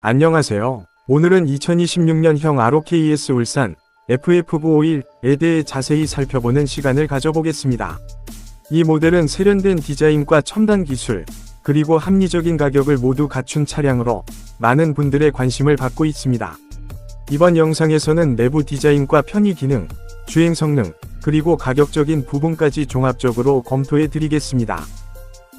안녕하세요. 오늘은 2026년형 ROKES 울산 FF951에 대해 자세히 살펴보는 시간을 가져보겠습니다. 이 모델은 세련된 디자인과 첨단 기술, 그리고 합리적인 가격을 모두 갖춘 차량으로 많은 분들의 관심을 받고 있습니다. 이번 영상에서는 내부 디자인과 편의 기능, 주행 성능, 그리고 가격적인 부분까지 종합적으로 검토해 드리겠습니다.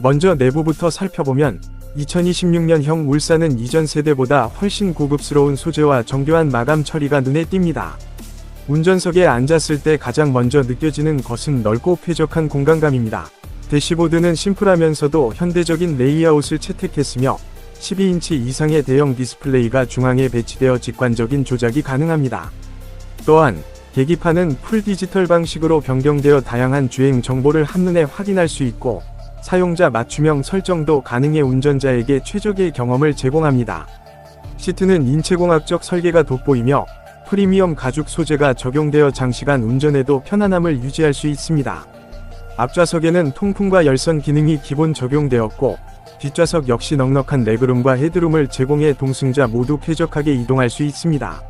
먼저 내부부터 살펴보면 2026년형 울산은 이전 세대보다 훨씬 고급스러운 소재와 정교한 마감 처리가 눈에 띕니다. 운전석에 앉았을 때 가장 먼저 느껴지는 것은 넓고 쾌적한 공간감입니다. 대시보드는 심플하면서도 현대적인 레이아웃을 채택했으며 12인치 이상의 대형 디스플레이가 중앙에 배치되어 직관적인 조작이 가능합니다. 또한 계기판은 풀 디지털 방식으로 변경되어 다양한 주행 정보를 한눈에 확인할 수 있고 사용자 맞춤형 설정도 가능해 운전자에게 최적의 경험을 제공합니다. 시트는 인체공학적 설계가 돋보이며 프리미엄 가죽 소재가 적용되어 장시간 운전에도 편안함을 유지할 수 있습니다. 앞좌석에는 통풍과 열선 기능이 기본 적용되었고 뒷좌석 역시 넉넉한 레그룸과 헤드룸을 제공해 동승자 모두 쾌적하게 이동할 수 있습니다.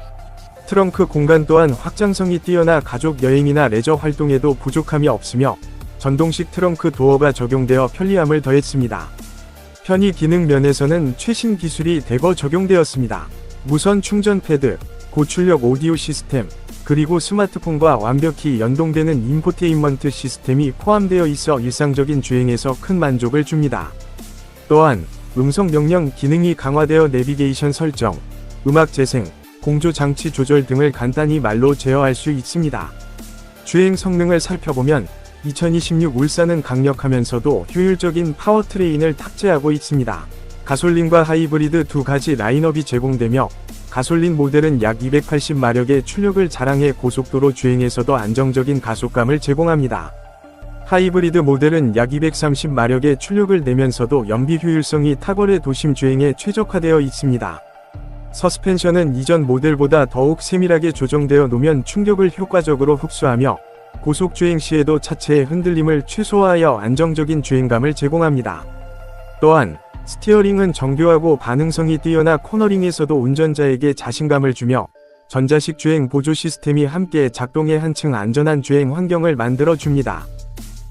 트렁크 공간 또한 확장성이 뛰어나 가족 여행이나 레저 활동에도 부족함이 없으며 전동식 트렁크 도어가 적용되어 편리함을 더했습니다. 편의 기능 면에서는 최신 기술이 대거 적용되었습니다. 무선 충전 패드, 고출력 오디오 시스템, 그리고 스마트폰과 완벽히 연동되는 인포테인먼트 시스템이 포함되어 있어 일상적인 주행에서 큰 만족을 줍니다. 또한 음성 명령 기능이 강화되어 내비게이션 설정, 음악 재생, 공조 장치 조절 등을 간단히 말로 제어할 수 있습니다. 주행 성능을 살펴보면 2026 울산은 강력하면서도 효율적인 파워트레인을 탑재하고 있습니다. 가솔린과 하이브리드 두 가지 라인업이 제공되며 가솔린 모델은 약 280마력의 출력을 자랑해 고속도로 주행에서도 안정적인 가속감을 제공합니다. 하이브리드 모델은 약 230마력의 출력을 내면서도 연비 효율성이 탁월해 도심 주행에 최적화되어 있습니다. 서스펜션은 이전 모델보다 더욱 세밀하게 조정되어 노면 충격을 효과적으로 흡수하며 고속 주행 시에도 차체의 흔들림을 최소화하여 안정적인 주행감을 제공합니다. 또한 스티어링은 정교하고 반응성이 뛰어나 코너링에서도 운전자에게 자신감을 주며 전자식 주행 보조 시스템이 함께 작동해 한층 안전한 주행 환경을 만들어 줍니다.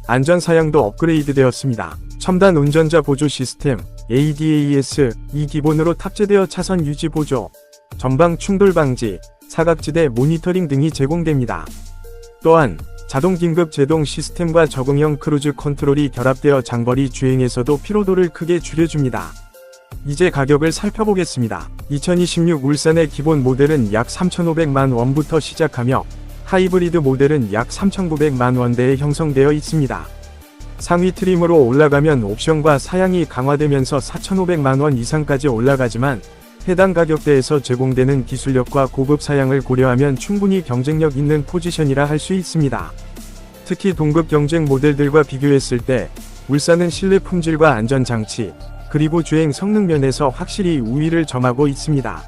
안전 사양도 업그레이드 되었습니다. 첨단 운전자 보조 시스템 ADAS 이 기본으로 탑재되어 차선 유지 보조, 전방 충돌 방지, 사각지대 모니터링 등이 제공됩니다. 또한 자동 긴급 제동 시스템과 적응형 크루즈 컨트롤이 결합되어 장거리 주행에서도 피로도를 크게 줄여줍니다. 이제 가격을 살펴보겠습니다. 2026 울산의 기본 모델은 약 3,500만 원부터 시작하며 하이브리드 모델은 약 3,900만 원대에 형성되어 있습니다. 상위 트림으로 올라가면 옵션과 사양이 강화되면서 4,500만 원 이상까지 올라가지만 해당 가격대에서 제공되는 기술력과 고급 사양을 고려하면 충분히 경쟁력 있는 포지션이라 할 수 있습니다. 특히 동급 경쟁 모델들과 비교했을 때 울산은 실내 품질과 안전 장치, 그리고 주행 성능 면에서 확실히 우위를 점하고 있습니다.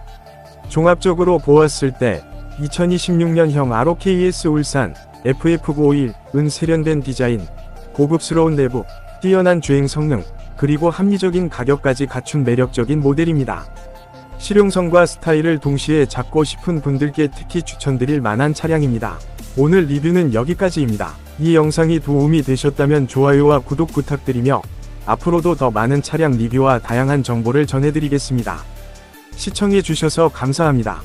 종합적으로 보았을 때 2026년형 ROKS 울산 FF951은 세련된 디자인, 고급스러운 내부, 뛰어난 주행 성능, 그리고 합리적인 가격까지 갖춘 매력적인 모델입니다. 실용성과 스타일을 동시에 잡고 싶은 분들께 특히 추천드릴 만한 차량입니다. 오늘 리뷰는 여기까지입니다. 이 영상이 도움이 되셨다면 좋아요와 구독 부탁드리며 앞으로도 더 많은 차량 리뷰와 다양한 정보를 전해드리겠습니다. 시청해주셔서 감사합니다.